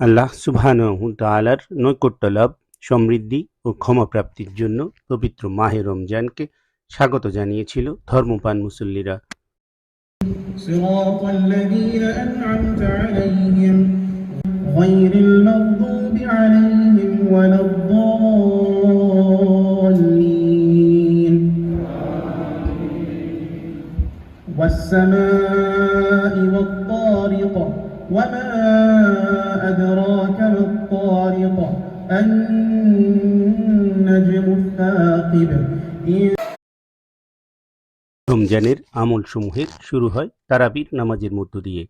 আল্লাহ সুবহানাহু তাআলার নৈকট্য লাভ সমৃদ্ধি ও ক্ষমা প্রাপ্তির জন্য পবিত্র মাহে রমজানকে স্বাগত জানিয়েছিল ধর্মপান মুসল্লিরা صراط الذين أنعمت عليهم غير المغضوب عليهم ولا الضالين والسماء والطارق وما أدراك ما الطارق النجم الثاقب إن রমজানের আমল সমূহের শুরু হয় তারাবির নামাজের মধ্য দিয়ে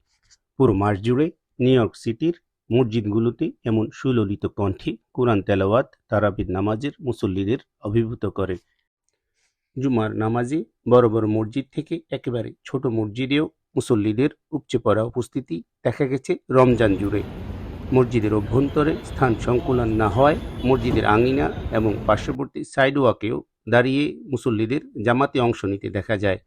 পুরো মাস জুড়ে নিউ ইয়র্ক সিটির মসজিদগুলোতে এমন সুললিত কণ্ঠে কোরআন তেলাওয়াত তারাবির নামাজের মুসল্লিদের অভিভূত করে জুমার নামাজে বড় বড় মসজিদ থেকে একেবারে ছোট মসজিদেও মুসল্লিদের উপচে পড়া উপস্থিতি দেখা গেছে রমজান জুড়ে মসজিদের অভ্যন্তরে স্থান সংকুলন না হওয়ায় মসজিদের আঙিনা এবং পার্শ্ববর্তী সাইডওয়াকেও দাঁড়িয়ে মুসল্লিদের জামাতে অংশ নিতে দেখা যায়।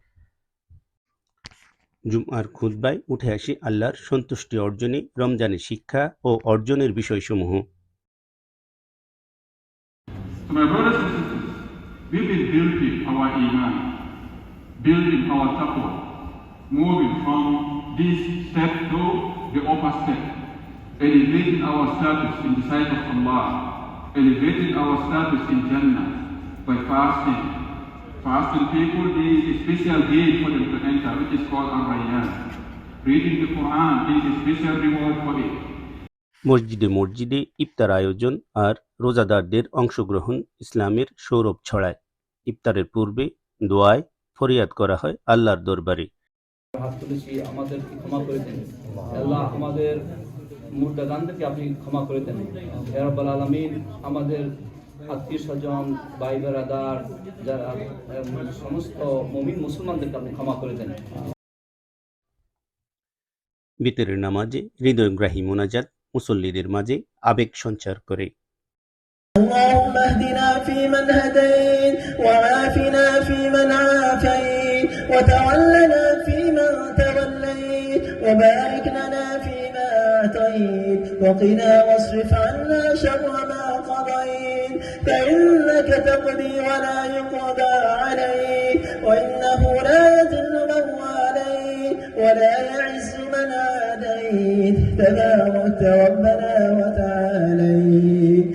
জুমার খুতবায় উঠে আসে আল্লাহর সন্তুষ্টি অর্জনে রমজানের শিক্ষা ও অর্জনের বিষয়সমূহ। Building our moving from this step to the upper step, elevating our status in the sight of Allah, elevating our status in Jannah by fasting. Fasting people, there is a special gate for them to enter, which is called Ar-Rayyan. Reading the Quran, there is a special reward for it. মসজিদে মসজিদে ইফতার আয়োজন আর রোজাদারদের অংশগ্রহণ ইসলামের সৌরভ ছড়ায় ইফতারের পূর্বে দোয়ায় ফরিয়াদ করা হয় আল্লাহর দরবারে হাত তুলেছি আমাদেরকে ক্ষমা করে দেন আল্লাহ আমাদের মুর্দাগানদেরকে আপনি ক্ষমা করে দেন হেরাবাল আলমিন আমাদের আত্মীয় স্বজন ভাই বেড়াদার যারা উম, সমস্ত মমিন মুসলমানদেরকে আপনি ক্ষমা করে দেন বিতরের নামাজে হৃদয়গ্রাহী মোনাজাত মুসল্লিদের মাঝে আবেগ সঞ্চার করে اللهم اهدنا فيمن هديت وعافنا فيمن عافيت وتولنا فيمن توليت وبارك لنا فيما اعطيت وقنا واصرف عنا شر ما قضيت فانك تقضي ولا يقضى عليك وانه لا يذل من واليت ولا يعز من عاديت تباركت ربنا وتعاليت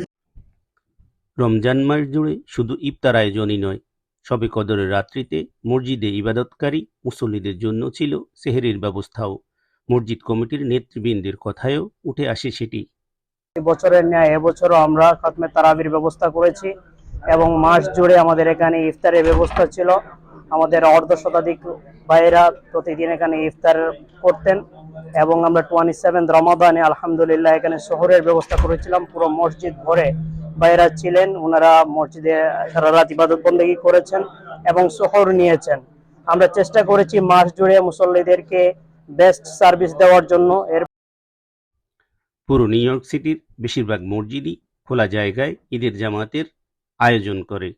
রমজান মাস জুড়ে শুধু ইফতার আয়োজনই নয় সবে কদরের রাত্রিতে মসজিদে ইবাদতকারী মুসল্লিদের জন্য ছিল সেহেরির ব্যবস্থাও মসজিদ কমিটির নেতৃবৃন্দের কথায়ও উঠে আসে সেটি। বছরের ন্যায় এবছরও আমরা খতমে তারাবির ব্যবস্থা করেছি এবং মাস জুড়ে আমাদের এখানে ইফতারের ব্যবস্থা ছিল। আমাদের অর্ধ শতাধিক ভাইয়েরা প্রতিদিন এখানে ইফতার করতেন এবং আমরা টোয়েন্টি সেভেন রমাদানে আলহামদুলিল্লাহ এখানে শহরের ব্যবস্থা করেছিলাম। পুরো মসজিদ ভরে ভাইয়েরা ছিলেন, ওনারা মসজিদে সারা রাত ইবাদত বন্দেগী করেছেন এবং শহর নিয়েছেন। আমরা চেষ্টা করেছি মাস জুড়ে মুসল্লিদেরকে বেস্ট সার্ভিস দেওয়ার জন্য এর পুরো নিউ ইয়র্ক সিটির বেশিরভাগ মসজিদই খোলা জায়গায় ঈদের জামাতের আয়োজন করে।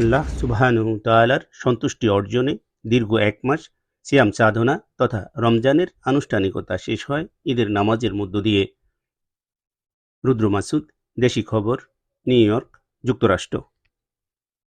আল্লাহ সুবাহানু তালার সন্তুষ্টি অর্জনে দীর্ঘ এক মাস সিয়াম সাধনা তথা রমজানের আনুষ্ঠানিকতা শেষ হয় ঈদের নামাজের মধ্য দিয়ে। রুদ্র মাসুদ দেশি খবর নিউ ইয়র্ক যুক্তরাষ্ট্র।